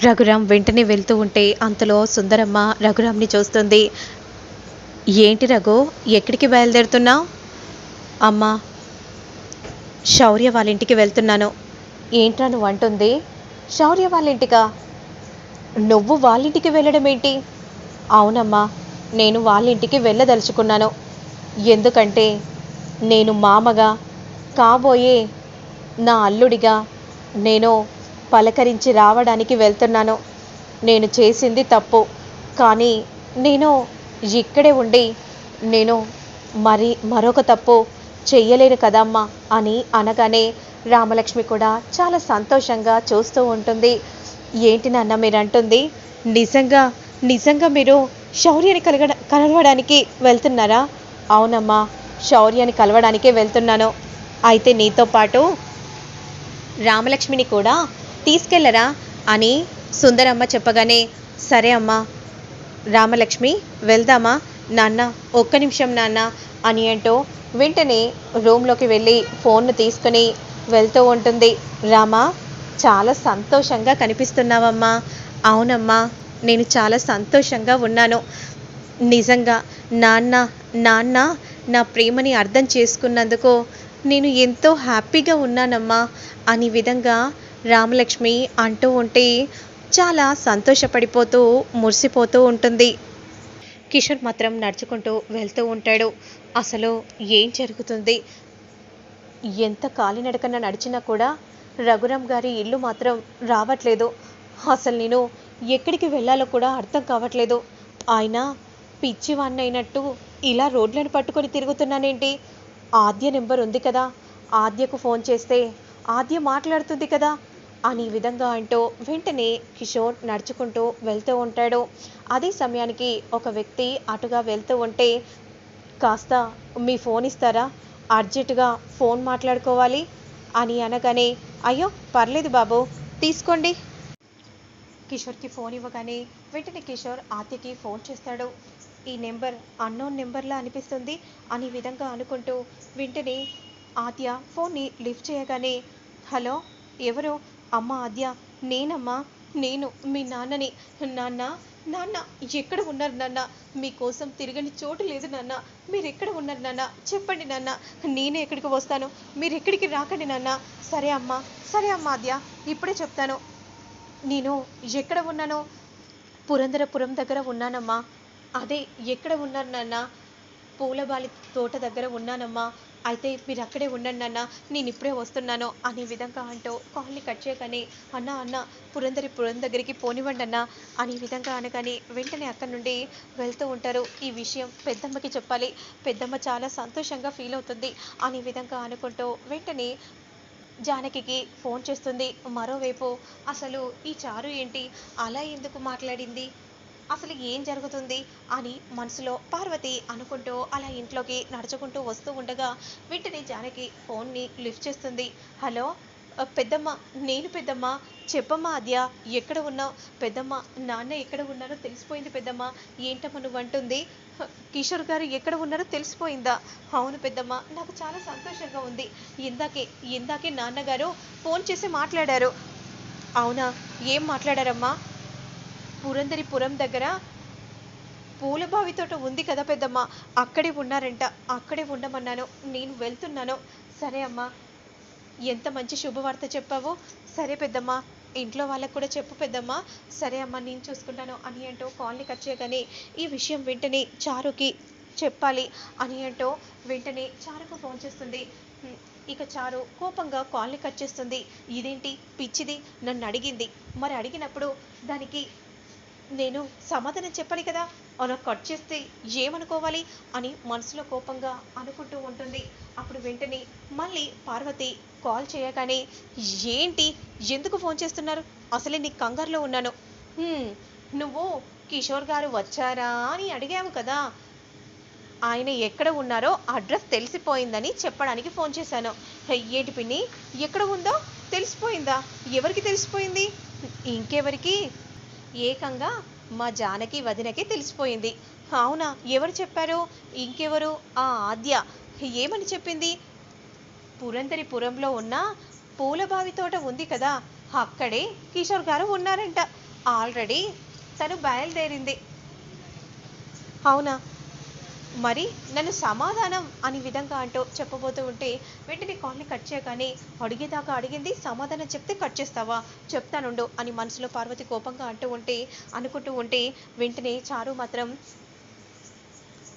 రఘురామ్ వెంటనే వెళ్తూ ఉంటే అంతలో సుందరమ్మ రఘురామ్ని చూస్తుంది. ఏంటి రఘు ఎక్కడికి బయలుదేరుతున్నావు అమ్మా శౌర్య వాళ్ళ ఇంటికి వెళ్తున్నాను. ఏంట్రా నువ్వు అంటుంది శౌర్య వాళ్ళ ఇంటికా నువ్వు వాళ్ళ ఇంటికి వెళ్ళడం ఏంటి అవునమ్మా నేను వాళ్ళ ఇంటికి వెళ్ళదలుచుకున్నాను. ఎందుకంటే నేను మామగా కాబోయే నా అల్లుడిగా నేను పలకరించి రావడానికి వెళ్తున్నాను. నేను చేసింది తప్పు. కానీ నేను ఇక్కడే ఉండి నేను మరి మరొక తప్పు చెయ్యలేను కదమ్మా అని అనగానే రామలక్ష్మి కూడా చాలా సంతోషంగా చూస్తూ ఉంటుంది. ఏంటి నాన్న మీరు అంటుంది నిజంగా నిజంగా మీరు శౌర్యని కలగ కలవడానికి వెళ్తున్నారా? అవునమ్మా శౌర్యని కలవడానికే వెళ్తున్నాను. అయితే నీతో పాటు రామలక్ష్మిని కూడా తీసుకెళ్ళరా అని సుందరమ్మ చెప్పగానే సరే అమ్మా రామలక్ష్మి వెళ్దామా? నాన్న ఒక్క నిమిషం నాన్న అని అంటూ వెంటనే రూమ్లోకి వెళ్ళి ఫోన్ను తీసుకుని వెళ్తూ ఉంటుంది. రామా చాలా సంతోషంగా కనిపిస్తున్నావమ్మా. అవునమ్మా నేను చాలా సంతోషంగా ఉన్నాను. నిజంగా నాన్న నాన్న నా ప్రేమని అర్థం చేసుకున్నందుకు నేను ఎంతో హ్యాపీగా ఉన్నానమ్మా అని విధంగా రామలక్ష్మి అంటూ ఉంటే చాలా సంతోషపడిపోతూ మురిసిపోతూ ఉంటుంది. కిషోర్ మాత్రం నడుచుకుంటూ వెళ్తూ ఉంటాడు. అసలు ఏం జరుగుతుంది? ఎంత కాలినడకన నడిచినా కూడా రఘురామ్ గారి ఇల్లు మాత్రం రావట్లేదు. అసలు నేను ఎక్కడికి వెళ్ళాలో కూడా అర్థం కావట్లేదు. ఆయన పిచ్చివాణ్ణైనట్టు ఇలా రోడ్లను పట్టుకొని తిరుగుతున్నానేంటి? ఆద్య నెంబర్ ఉంది కదా. ఆద్యకు ఫోన్ చేస్తే ఆద్య మాట్లాడుతుంది కదా. అని విధంగా అంటూ వెంటనే కిషోర్ నడుచుకుంటూ వెళ్తూ ఉంటాడు. అదే సమయానికి ఒక వ్యక్తి అటుగా వెళ్తూ ఉంటే కాస్త మీ ఫోన్ ఇస్తారా? అర్జెంటుగా ఫోన్ మాట్లాడుకోవాలి అని అనగానే అయ్యో పర్లేదు బాబు తీసుకోండి. కిషోర్కి ఫోన్ ఇవ్వగానే వెంటనే కిషోర్ ఆత్యకి ఫోన్ చేస్తాడు. ఈ నెంబర్ అన్నోన్ నెంబర్లా అనిపిస్తుంది అని విధంగా అనుకుంటూ వెంటనే ఆత్య ఫోన్ని లిఫ్ట్ చేయగానే హలో ఎవరు? అమ్మ ఆద్య నేనమ్మా నేను మీ నాన్నని. నాన్న నాన్న ఎక్కడ ఉన్నారు నాన్న? మీకోసం తిరగని చోటు లేదు నాన్న. మీరు ఎక్కడ ఉన్నారు నాన్న? చెప్పండి నాన్న. నేనే ఎక్కడికి వస్తాను? మీరు ఎక్కడికి రాకండి నాన్న? సరే అమ్మా సరే అమ్మా ఆద్య ఇప్పుడే చెప్తాను. నేను ఎక్కడ ఉన్నాను? పురంధరపురం దగ్గర ఉన్నానమ్మా. అదే ఎక్కడ ఉన్నారు నాన్న? పూలబాలి తోట దగ్గర ఉన్నానమ్మా. అయితే మీరు అక్కడే ఉండండి అన్న నేను ఇప్పుడే వస్తున్నాను అనే విధంగా అంటూ కాల్ని కట్ చేయగానే అన్న అన్న పురంధరి పురం దగ్గరికి పోనివ్వండి అన్న అనే విధంగా అనగానే వెంటనే అక్కడి నుండి వెళ్తూ ఉంటారు. ఈ విషయం పెద్దమ్మకి చెప్పాలి. పెద్దమ్మ చాలా సంతోషంగా ఫీల్ అవుతుంది అనే విధంగా అనుకుంటూ వెంటనే జానకికి ఫోన్ చేస్తుంది. మరోవైపు అసలు ఈ చారు ఏంటి? అలా ఎందుకు మాట్లాడింది? అసలు ఏం జరుగుతుంది అని మనసులో పార్వతి అనుకుంటూ అలా ఇంట్లోకి నడుచుకుంటూ వస్తూ ఉండగా వెంటనే జానకి ఫోన్ని లిఫ్ట్ చేస్తుంది. హలో పెద్దమ్మ నేను పెద్దమ్మ చెప్పమ్మా అద్య ఎక్కడ ఉన్నావు పెద్దమ్మ నాన్న ఎక్కడ ఉన్నారో తెలిసిపోయింది పెద్దమ్మ ఏంటమ్మ నువ్వు అంటుంది. కిషోర్ గారు ఎక్కడ ఉన్నారో తెలిసిపోయిందా. అవును పెద్దమ్మ నాకు చాలా సంతోషంగా ఉంది. ఇందాకే ఇందాకే నాన్నగారు ఫోన్ చేసి మాట్లాడారు. అవునా ఏం మాట్లాడారమ్మా? పురంధరిపురం దగ్గర పూలబావి తోట ఉంది కదా పెద్దమ్మ? అక్కడే ఉన్నారంట. అక్కడే ఉండమన్నాను. నేను వెళ్తున్నాను. సరే అమ్మా. ఎంత మంచి శుభవార్త చెప్పావో. సరే పెద్దమ్మ. ఇంట్లో వాళ్ళకు కూడా చెప్పు పెద్దమ్మ. సరే అమ్మా నేను చూసుకుంటాను అని అంటూ కాల్ని కట్ చేయగానే ఈ విషయం వెంటనే చారుకి చెప్పాలి అని అంటూ వెంటనే చారుకు ఫోన్ చేస్తుంది. ఇక చారు కోపంగా కాల్ని కట్ చేస్తుంది. ఇదేంటి? పిచ్చిది. నన్ను అడిగింది. మరి అడిగినప్పుడు దానికి నేను సమాధానం చెప్పాలి కదా? అలా కట్ చేస్తే ఏమనుకోవాలి అని మనసులో కోపంగా అనుకుంటూ ఉంటుంది. అప్పుడు వెంటనే మళ్ళీ పార్వతి కాల్ చేయగానే ఏంటి? ఎందుకు ఫోన్ చేస్తున్నారు? అసలే నీ కంగారులో ఉన్నాను. నువ్వు కిషోర్ గారు వచ్చారా? అని అడిగావు కదా. ఆయన ఎక్కడ ఉన్నారో అడ్రస్ తెలిసిపోయిందని చెప్పడానికి ఫోన్ చేశాను. ఏంటి పిన్ని? ఎక్కడ ఉందో తెలిసిపోయిందా? ఎవరికి తెలిసిపోయింది? ఇంకెవరికి? ఏకంగా మా జానకి వదినకి తెలిసిపోయింది. అవునా? ఎవరు చెప్పారు? ఇంకెవరు? ఆ ఆద్య. ఏమని చెప్పింది? పురంధరిపురంలో ఉన్న పూలబావి తోట ఉంది కదా అక్కడే కిషోర్ గారు ఉన్నారంట. ఆల్రెడీ తను బయలుదేరింది. అవునా? మరి నన్ను సమాధానం అని విధంగా అంటూ చెప్పబోతూ ఉంటే వెంటనే కాల్ని కట్ చేయగానే అడిగేదాకా అడిగింది సమాధానం చెప్తే కట్ చేస్తావా? చెప్తానుండు అని మనసులో పార్వతి కోపంగా అంటూ ఉంటే అనుకుంటూ ఉంటే వెంటనే చారు మాత్రం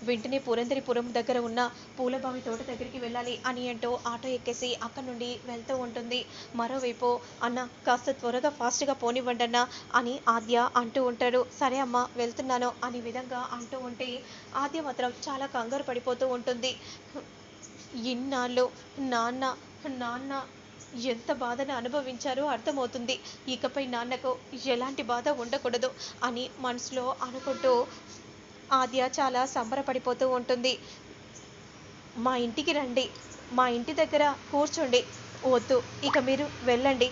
వెంటనే పురంధరిపురం దగ్గర ఉన్న పూలబావి తోట దగ్గరికి వెళ్ళాలి అని అంటూ ఆటో ఎక్కేసి అక్కడి నుండి వెళ్తూ ఉంటుంది. మరోవైపు అన్న కాస్త త్వరగా ఫాస్ట్గా పోనివ్వండి అన్న అని ఆద్య అంటూ ఉంటాడు. సరే అమ్మ వెళ్తున్నాను అని విధంగా అంటూ ఉంటే ఆద్య మాత్రం చాలా కంగారు పడిపోతూ ఉంటుంది. ఇన్నాళ్ళు నాన్న నాన్న ఎంత బాధను అనుభవించారో అర్థమవుతుంది. ఇకపై నాన్నకు ఎలాంటి బాధ ఉండకూడదు అని మనసులో అనుకుంటూ ఆద్య చాలా సంబరపడిపోతూ ఉంటుంది. మా ఇంటికి రండి. మా ఇంటి దగ్గర కూర్చోండి. వద్దు. ఇక మీరు వెళ్ళండి.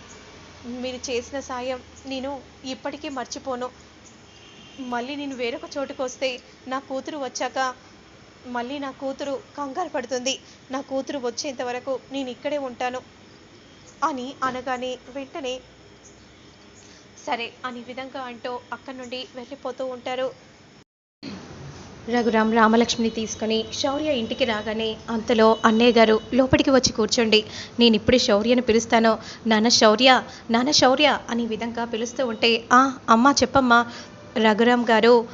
మీరు చేసిన సాయం నేను ఇప్పటికీ మర్చిపోను. మళ్ళీ నేను వేరొక చోటుకు వస్తే నా కూతురు వచ్చాక మళ్ళీ నా కూతురు కంగారు పడుతుంది. నా కూతురు వచ్చేంత వరకు నేను ఇక్కడే ఉంటాను అని అనగానే వెంటనే సరే అని విధంగా అంటూ అక్కడి నుండి వెళ్ళిపోతూ ఉంటారు. రఘురాం రామలక్ష్మిని తీసుకొని శౌర్య ఇంటికి రాగానే అంతలో అన్నయ్య గారు లోపలికి వచ్చి కూర్చోండి. నేను ఇప్పుడే శౌర్యని పిలుస్తాను. నాన్న శౌర్య నాన్న శౌర్య అనే విధంగా పిలుస్తూ ఉంటే ఆ అమ్మ చెప్పమ్మా రఘురాం గారు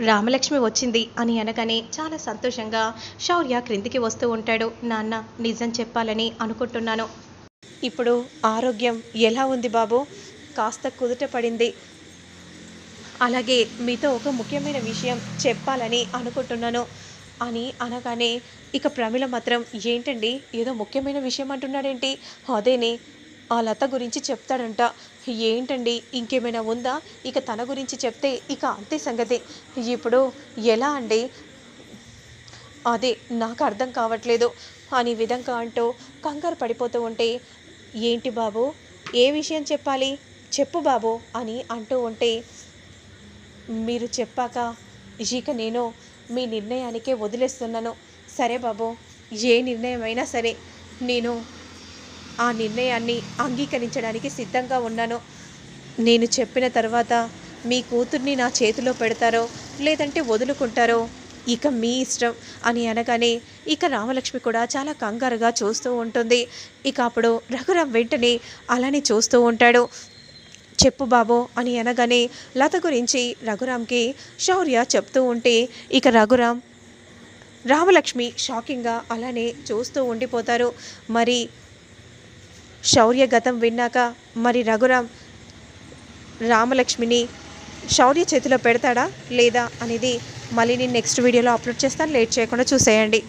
రామలక్ష్మి వచ్చింది అని అనగానే చాలా సంతోషంగా శౌర్య క్రిందికి వస్తూ ఉంటాడు. నాన్న నిజం చెప్పాలని అనుకుంటున్నాను. ఇప్పుడు ఆరోగ్యం ఎలా ఉంది బాబు? కాస్త కుదుట పడింది. అలాగే మీతో ఒక ముఖ్యమైన విషయం చెప్పాలని అనుకుంటున్నాను. అని అనగానే ఇక ప్రమిళ మాత్రం ఏంటండి? ఏదో ముఖ్యమైన విషయం అంటున్నాడేంటి? అదేనే ఆ లత గురించి చెప్తాడంట. ఏంటండి? ఇంకేమైనా ఉందా? ఇక తన గురించి చెప్తే ఇక అంతే సంగతి. ఇప్పుడు ఎలా అండి? అదే నాకు అర్థం కావట్లేదు. అని విధంగా అంటూ కంగారు పడిపోతూ ఉంటే ఏంటి బాబు? ఏ విషయం చెప్పాలి? చెప్పు బాబు. అని అంటూ ఉంటే మీరు చెప్పాక ఇక నేను మీ నిర్ణయానికే వదిలేస్తున్నాను. సరే బాబు ఏ నిర్ణయం అయినా సరే నేను ఆ నిర్ణయాన్ని అంగీకరించడానికి సిద్ధంగా ఉన్నాను. నేను చెప్పిన తర్వాత మీ కూతుర్ని నా చేతిలో పెడతారో లేదంటే వదులుకుంటారో ఇక మీ ఇష్టం అని అనగానే ఇక రామలక్ష్మి కూడా చాలా కంగారుగా చూస్తూ ఉంటుంది. ఇక అప్పుడు రఘురామ్ వెంటనే అలానే చూస్తూ ఉంటాడు. చెప్పు బాబో అని అనగానే లత గురించి రఘురామ్కి శౌర్య చెప్తూ ఉంటే ఇక రఘురామ్ రామలక్ష్మి షాకింగ్గా అలానే చూస్తూ ఉండిపోతారు. మరి శౌర్య గతం విన్నాక మరి రఘురామ్ రామలక్ష్మిని శౌర్య చేతిలో పెడతాడా లేదా అనేది మళ్ళీ నేను నెక్స్ట్ వీడియోలో అప్లోడ్ చేస్తాను. లేట్ చేయకుండా చూసేయండి.